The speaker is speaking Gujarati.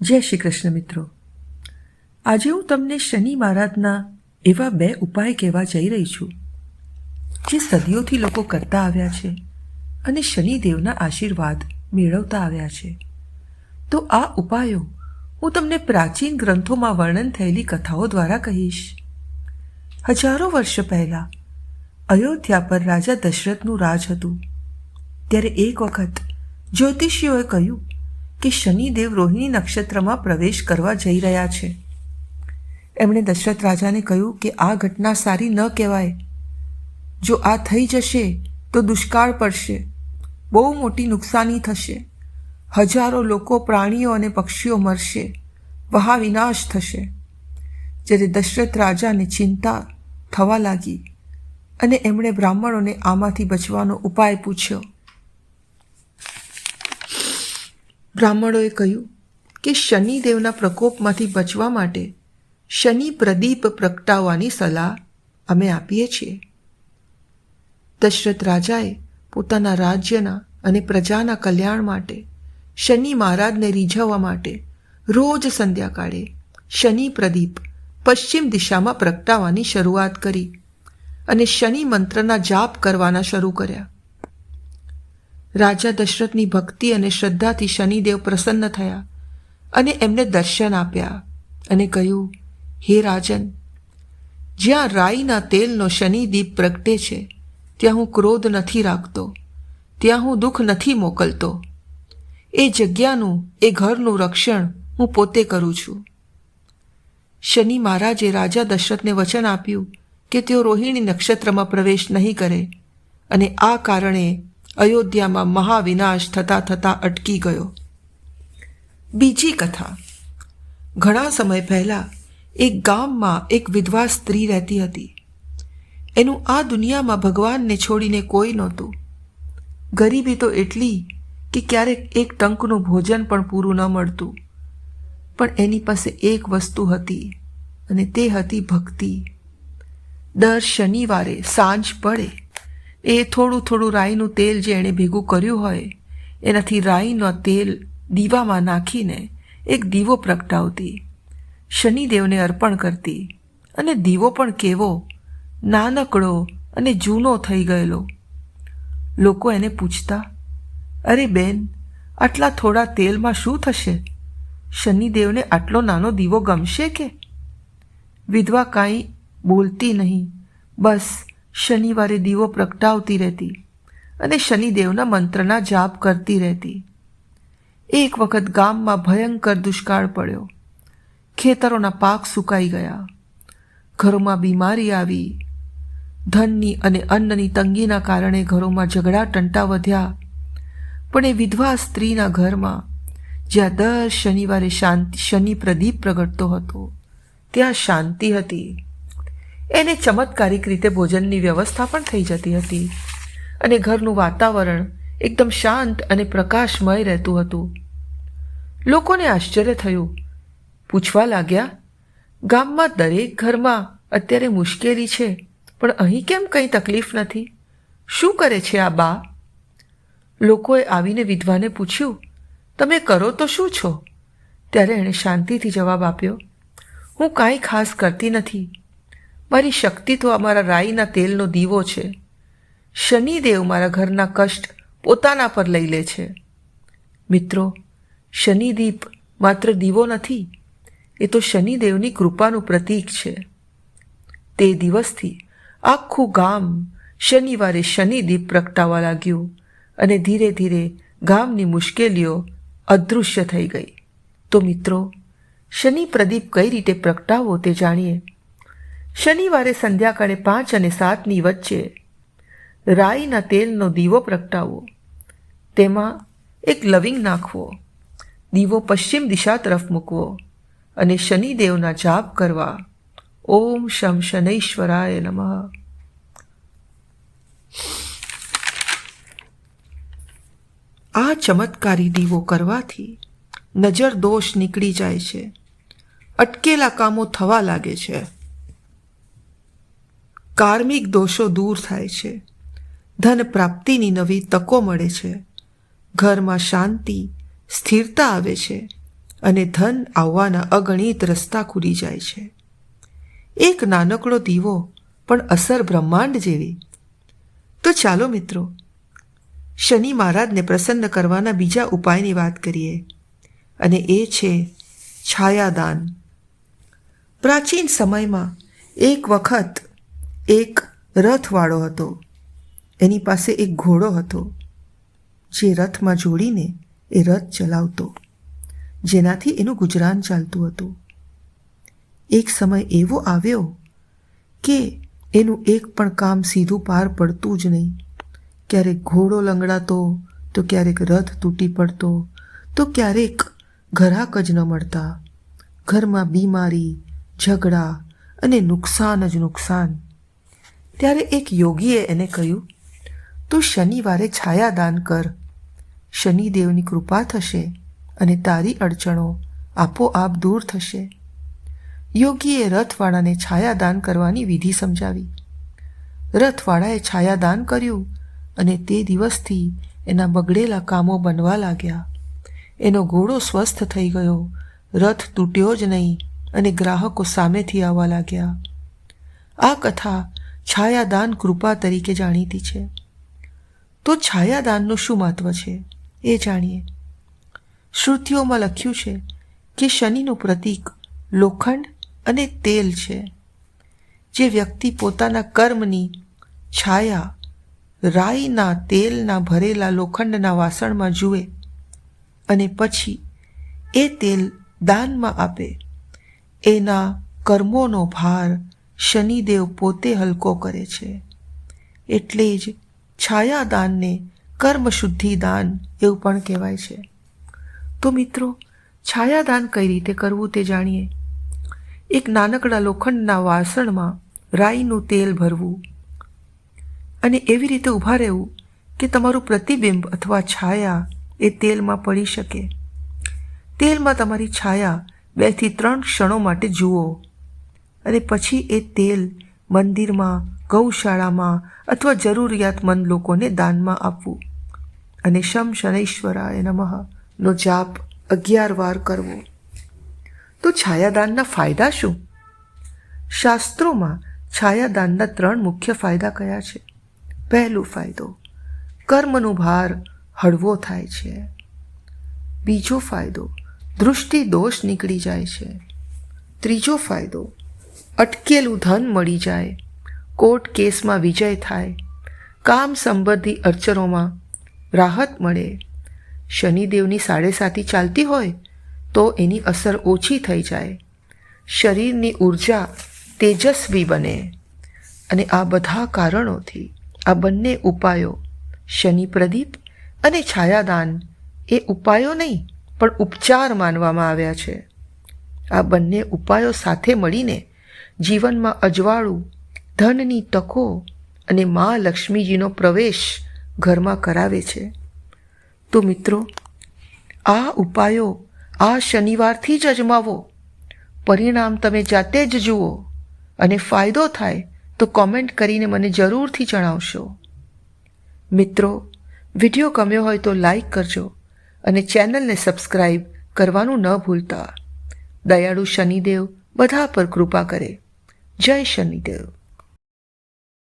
જય શ્રી કૃષ્ણ મિત્રો. આજે હું તમને શનિ મહારાજના એવા બે ઉપાય કહેવા જઈ રહી છું, જે સદીઓથી લોકો કરતા આવ્યા છે અને શનિદેવના આશીર્વાદ મેળવતા આવ્યા છે. તો આ ઉપાયો હું તમને પ્રાચીન ગ્રંથોમાં વર્ણન થયેલી કથાઓ દ્વારા કહીશ. હજારો વર્ષ પહેલાં અયોધ્યા પર રાજા દશરથનું રાજ હતું. ત્યારે એક વખત જ્યોતિષીઓએ કહ્યું કે શનિદેવ રોહિણી નક્ષત્રમાં પ્રવેશ કરવા જઈ રહ્યા છે. એમણે દશરથ રાજાને કહ્યું કે આ ઘટના સારી ન કહેવાય. જો આ થઈ જશે, તો દુષ્કાળ પડશે. બહુ મોટી નુકસાની થશે. હજારો લોકો, પ્રાણીઓ અને પક્ષીઓ મરશે. વહા વિનાશ થશે. જ્યારે દશરથ રાજાને ચિંતા થવા લાગી અને એમણે બ્રાહ્મણોને આમાંથી બચવાનો ઉપાય પૂછ્યો. બ્રાહ્મણોએ કહ્યું કે શનિદેવના પ્રકોપમાંથી બચવા માટે શનિ પ્રદીપ પ્રગટાવવાની સલાહ અમે આપીએ છીએ. દશરથ રાજાએ પોતાના રાજ્યના અને પ્રજાના કલ્યાણ માટે શનિ મહારાજને રીઝવવા માટે રોજ સંધ્યાકાળે શનિ પ્રદીપ પશ્ચિમ દિશામાં પ્રગટાવવાની શરૂઆત કરી અને શનિ મંત્રના જાપ કરવાના શરૂ કર્યા. રાજા દશરથની ભક્તિ અને શ્રદ્ધાથી શનિદેવ પ્રસન્ન થયા અને એમને દર્શન આપ્યા અને કહ્યું, હે રાજન, જ્યાં રાઈના તેલનો શનિદીપ પ્રગટે છે, ત્યાં હું ક્રોધ નથી રાખતો, ત્યાં હું દુઃખ નથી મોકલતો. એ જગ્યાનું, એ ઘરનું રક્ષણ હું પોતે કરું છું. શનિ મહારાજે રાજા દશરથને વચન આપ્યું કે તેઓ રોહિણી નક્ષત્રમાં પ્રવેશ નહીં કરે અને આ કારણે અયોધ્યામાં મહાવિનાશ થતાં થતાં અટકી ગયો. બીજી કથા. ઘણા સમય પહેલાં એક ગામમાં એક વિધવા સ્ત્રી રહેતી હતી. એનું આ દુનિયામાં ભગવાનને છોડીને કોઈ નહોતું. ગરીબી તો એટલી કે ક્યારેક એક ટંકનું ભોજન પણ પૂરું ન મળતું. પણ એની પાસે એક વસ્તુ હતી અને તે હતી ભક્તિ. દર શનિવારે સાંજ પડે એ થોડું થોડું રાઈનું તેલ જે એણે ભેગું કર્યું હોય, એનાથી રાઈનો તેલ દીવામાં નાખીને એક દીવો પ્રગટાવતી, શનિદેવને અર્પણ કરતી અને દીવો પણ કેવો, નાનકડો અને જૂનો થઈ ગયેલો. લોકો એને પૂછતા, અરે બેન, આટલા થોડા તેલમાં શું થશે? શનિદેવને આટલો નાનો દીવો ગમશે કે? વિધવા કાંઈ બોલતી નહીં, બસ શનિવારે દીવો પ્રગટાવતી રહેતી અને શનિદેવના મંત્રના જાપ કરતી રહેતી. એક વખત ગામમાં ભયંકર દુષ્કાળ પડ્યો. ખેતરોના પાક સુકાઈ ગયા. ઘરોમાં બીમારી આવી. ધનની અને અન્નની તંગીના કારણે ઘરોમાં ઝઘડા ટંટા વધ્યા. પણ એ વિધવા સ્ત્રીના ઘરમાં, જ્યાં દર શનિવારે શાંતિ, શનિ પ્રદીપ પ્રગટતો હતો, ત્યાં શાંતિ હતી. એને ચમત્કારિક રીતે ભોજનની વ્યવસ્થા પણ થઈ જતી હતી. અને ઘરનું વાતાવરણ એકદમ શાંત અને પ્રકાશમય રહેતું હતું. લોકોને આશ્ચર્ય થયું. પૂછવા લાગ્યા, ગામમાં દરેક ઘરમાં અત્યારે મુશ્કેલી છે, પણ અહીં કેમ કંઈ તકલીફ નથી? શું કરે છે આ બા? લોકોએ આવીને વિધવાને પૂછ્યું, તમે કરો તો શું છો? ત્યારે એણે શાંતિથી જવાબ આપ્યો, હું કાંઈ ખાસ કરતી નથી. મારી શક્તિ તો અમારા રાઈના તેલનો દીવો છે. શનિદેવ મારા ઘરના કષ્ટ પોતાના પર લઈ લે છે. મિત્રો, શનિદીપ માત્ર દીવો નથી, એ તો શનિદેવની કૃપાનું પ્રતીક છે. તે દિવસથી આખું ગામ શનિવારે શનિદીપ પ્રગટાવવા લાગ્યું અને ધીરે ધીરે ગામની મુશ્કેલીઓ અદૃશ્ય થઈ ગઈ. તો મિત્રો શનિ પ્રદીપ કઈ રીતે પ્રગટાવવો તે જાણીએ? શનિવારે સંધ્યાકાળે પાંચ અને સાતની વચ્ચે રાઈના તેલનો દીવો પ્રગટાવવો તેમાં એક લવિંગ નાખવો. દીવો પશ્ચિમ દિશા તરફ મૂકવો અને શનિદેવના જાપ કરવા. ઓમ શમ શનૈશ્વરાય નમઃ. આ ચમત્કારી દીવો કરવાથી નજર દોષ નીકળી જાય છે. અટકેલા કામો થવા લાગે છે. કાર્મિક દોષો દૂર થાય છે. ધન પ્રાપ્તિની નવી તકો મળે છે. ઘરમાં શાંતિ, સ્થિરતા આવે છે અને ધન આવવાના અગણિત રસ્તા ખુલી જાય છે. એક નાનકડો દીવો પણ અસર બ્રહ્માંડ જેવી. તો ચાલો મિત્રો, શનિ મહારાજને પ્રસન્ન કરવાના બીજા ઉપાયની વાત કરીએ. અને એ છે છાયાદાન. પ્રાચીન સમયમાં એક વખત એક રથવાળો હતો. એની પાસે એક ઘોડો હતો, જે રથમાં જોડીને એ રથ ચલાવતો, જેનાથી એનું ગુજરાન ચાલતું હતું. એક સમય એવો આવ્યો કે એનું એક પણ કામ સીધું પાર પડતું જ નહીં. ક્યારેક ઘોડો લંગડાતો, તો ક્યારેક રથ તૂટી પડતો, તો ક્યારેક ઘરાક જ ન મળતા. ઘરમાં બીમારી, ઝઘડા અને નુકસાન જ નુકસાન. ત્યારે એક યોગીએ એને કહ્યું, તું શનિવારે છાયાદાન કર. શનિદેવની કૃપા થશે અને તારી અડચણો આપોઆપ દૂર થશે. યોગીએ રથવાળાને છાયાદાન કરવાની વિધિ સમજાવી. રથવાળાએ છાયાદાન કર્યું અને તે દિવસથી એના બગડેલા કામો બનવા લાગ્યા. એનો ઘોડો સ્વસ્થ થઈ ગયો, રથ તૂટ્યો જ નહીં અને ગ્રાહકો સામેથી આવવા લાગ્યા. આ કથા છાયાદાન કૃપા તરીકે જાણીતી છે. તો છાયાદાનનું શું મહત્વ છે? એ જાણીએ. શ્રુતિઓમાં લખ્યું છે કે શનિનું પ્રતીક લોખંડ અને તેલ છે. જે વ્યક્તિ પોતાના કર્મની છાયા રાઈના તેલના ભરેલા લોખંડના વાસણમાં જુએ અને પછી એ તેલ દાનમાં આપે. એના કર્મોનો ભાર શનિદેવ પોતે હલકો કરે છે. એટલે જ છાયાદાનને કર્મશુદ્ધિ દાન એવું પણ કહેવાય છે. તો મિત્રો, છાયાદાન કઈ રીતે કરવું તે જાણીએ? એક નાનકડા લોખંડના વાસણમાં રાઈનું તેલ ભરવું. અને એવી રીતે ઊભા રહેવું કે તમારું પ્રતિબિંબ અથવા છાયા એ તેલમાં પડી શકે. તેલમાં તમારી છાયા બેથી ત્રણ ક્ષણો માટે જુઓ. અને પછી એ તેલ મંદિરમાં, ગૌશાળામાં અથવા જરૂરિયાતમંદ લોકોને દાનમાં આપવું. અને શમ શનૈશ્વરાય નમઃ નો જાપ અગિયાર વાર કરવો. તો છાયાદાનના ફાયદા શું? શાસ્ત્રોમાં છાયાદાનના ત્રણ મુખ્ય ફાયદા કયા છે? પહેલો ફાયદો, કર્મનો ભાર હળવો થાય છે. બીજો ફાયદો, દૃષ્ટિ દોષ નીકળી જાય છે. ત્રીજો ફાયદો અટકેલું ધન મળી જાય. કોર્ટ કેસમાં વિજય થાય. કામ સંબંધી અડચણોમાં રાહત મળે. શનિદેવની સાડેસાતી ચાલતી હોય તો એની અસર ઓછી થઈ જાય. શરીરની ઊર્જા તેજસ્વી બને. અને આ બધા કારણોથી આ બંને ઉપાયો શનિ પ્રદીપ અને છાયાદાન એ ઉપાયો નહીં, પણ ઉપચાર માનવામાં આવ્યા છે. આ બંને ઉપાયો સાથે મળીને જીવનમાં અજવાળું, ધનની તકો અને મા લક્ષ્મીજીનો પ્રવેશ ઘરમાં કરાવે છે. તો મિત્રો, આ ઉપાયો આ શનિવારથી જ અજમાવો. પરિણામ તમે જાતે જ જુઓ અને ફાયદો થાય તો કોમેન્ટ કરીને મને જરૂરથી જણાવશો. મિત્રો, વીડિયો ગમ્યો હોય તો લાઈક કરજો અને ચેનલને સબસ્ક્રાઈબ કરવાનું ન ભૂલતા. દયાળુ શનિદેવ બધા પર કૃપા કરે. જય શનિદેવ